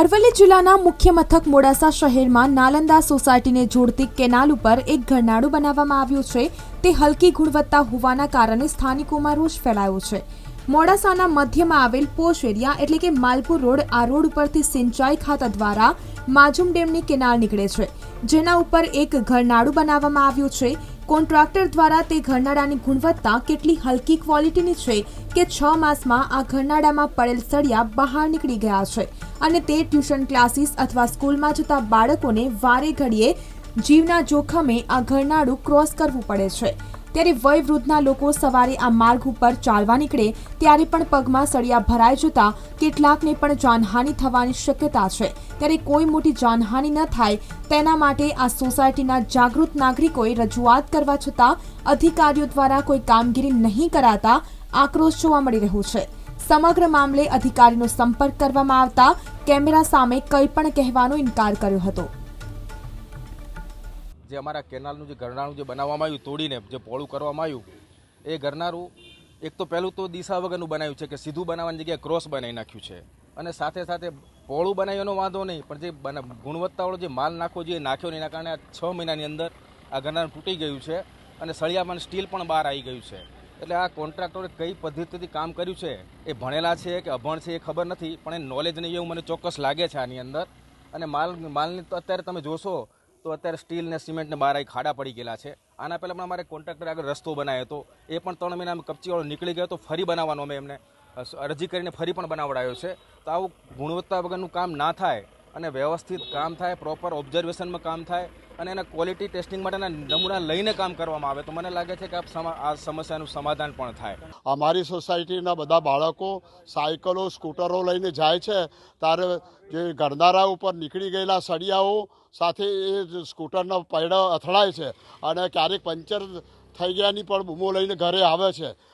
અરવલ્લી જિલ્લાના મુખ્ય મથક મોડાસા શહેરમાં નાલંદા સોસાયટીને જોડતી કેનાલ ઉપર એક ઘરનાળું બનાવવામાં આવ્યું છે. તે હલકી ગુણવત્તા હોવાના કારણે સ્થાનિકોમાં રોષ ફેલાયો છે. મોડાસાના મધ્યમાં આવેલ પોશ એરિયા એટલે કે માલપુર રોડ, આ રોડ ઉપરથી સિંચાઈ ખાતા દ્વારા માજુમ ડેમની કેનાલ નીકળે છે. જેના ઉપર એક ઘરનાળું બનાવવામાં આવ્યું છે. કોન્ટ્રાક્ટર દ્વારા તે ઘરનાળાની ગુણવત્તા કેટલી હલકી ક્વોલિટીની છે કે છ માસમાં આ ઘરનાળામાં પડેલ સળિયા બહાર નીકળી ગયા છે અને તે ટ્યુશન ક્લાસીસ અથવા સ્કૂલમાં જતા બાળકોને વારે ઘડીએ જીવના જોખમે આ ઘરનાળું ક્રોસ કરવું પડે છે. ત્યારે વયવૃદ્ધના લોકો સવારે આ માર્ગ ઉપર ચાલવા નીકળે, ત્યારે પણ પગમાં સળિયા ભરાઈ જતા કેટલાકને પણ જાનહાનિ થવાની શક્યતા છે. ત્યારે કોઈ મોટી જાનહાનિ ન થાય, તેના માટે આ સોસાયટીના જાગૃત નાગરિકોએ રજૂઆત કરવા છતાં અધિકારીઓ દ્વારા કોઈ કામગીરી નહીં કરાતા આક્રોશ જોવા મળી રહ્યો છે. સમગ્ર મામલે અધિકારીનો સંપર્ક કરવામાં આવતા કેમેરા સામે કંઈ પણ કહેવાનો ઇનકાર કર્યો હતો. જે અમારા કેનાલનું જે ગરનાળું જે બનાવવામાં આવ્યું, તોડીને જે પોળું કરવામાં આવ્યું, એ ગરનારું એક તો પહેલું તો દિશા વગરનું બનાવ્યું છે કે સીધું બનાવવાની જગ્યાએ ક્રોસ બનાવી નાખ્યું છે. અને સાથે સાથે પોળું બનાવ્યું વાંધો નહીં, પણ જે ગુણવત્તાવાળો જે માલ નાખવો જોઈએ નાખ્યો નહીં, એના કારણે આ છ મહિનાની અંદર આ ગરનાર તૂટી ગયું છે અને સળિયામાં સ્ટીલ પણ બહાર આવી ગયું છે. એટલે આ કોન્ટ્રાક્ટરે કઈ પદ્ધતિથી કામ કર્યું છે એ ભણેલા છે કે અભણ છે એ ખબર નથી, પણ એ નોલેજ નહીં એવું મને ચોક્કસ લાગે છે આની અંદર. અને માલ, માલની અત્યારે તમે જોશો તો અત્યારે સ્ટીલ ને સિમેન્ટ ને બહાર ખાડા પડી ગયેલા છે. આના પહેલાં પણ અમારે કોન્ટ્રાક્ટર આગળ રસ્તો બનાવ્યો હતો. એ પણ ત્રણ મહિનામાં કપચીવાળો નીકળી ગયો તો ફરી બનાવવાનો અમે એમને અરજી કરીને ફરી પણ બનાવડાયો છે. તો આવું ગુણવત્તા વગરનું કામ ના થાય અને વ્યવસ્થિત કામ થાય પ્રોપર ઓબ્ઝર્વેશનમાં કામ થાય અને એના ક્વોલિટી ટેસ્ટિંગ માટેના નમૂના લઈને કામ કરવામાં આવે તો મને લાગે છે કે આ સમા- આ સમસ્યાનું સમાધાન પણ થાય. અમારી સોસાયટીના બધા બાળકો સાયકલો, સ્કૂટરો લઈને જાય છે. ત્યારે જે ગરનારા ઉપર નીકળી ગયેલા સળિયાઓ સાથે એ સ્કૂટરના પૈડા અથડાય છે અને ક્યારેક પંચર થઈ ગયાની પણ બૂમો લઈને ઘરે આવે છે.